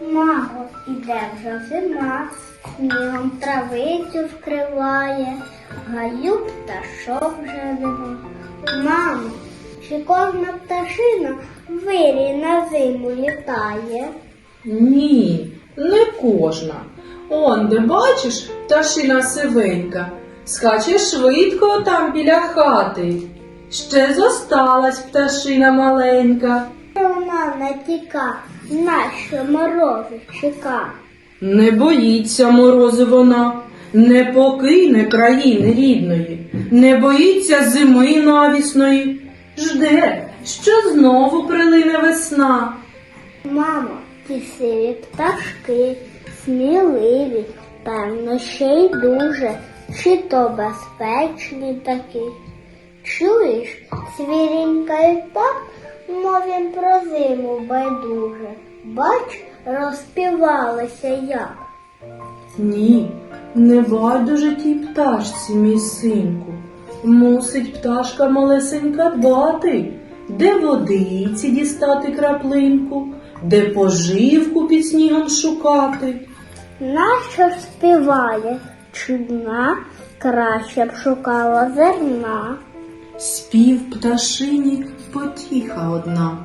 Мамо, іде вже зима, снігом травицю вкриває, гаю пташок вже нема. Мамо, чи кожна пташина вирі на зиму літає? Ні, не кожна. Он, де бачиш, пташина сивенька, скаче швидко там біля хати. Ще зосталась пташина маленька. Вона не тіка, нащо морози чека. Не боїться морози вона, не покине країни рідної, не боїться зими навісної, жде, що знову прилине весна. Мамо, ті сиві пташки, сміливі, певно, ще й дуже, чи то безпечні такі. Чуєш, свірінькають так, мов він про зиму байдуже. Бач, розпівалися як. Ні, не байдуже тій пташці, мій синку. Мусить пташка малесенька дбати, де водиці дістати краплинку, де поживку під снігом шукати. Нащо ж співає? Чудна, краще б шукала зерна. Спів пташині потіха одна.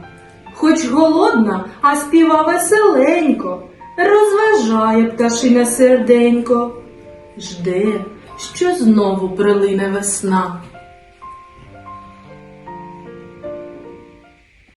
Хоч голодна, а співа веселенько, розважає пташине серденько, жде, що знову прилине весна.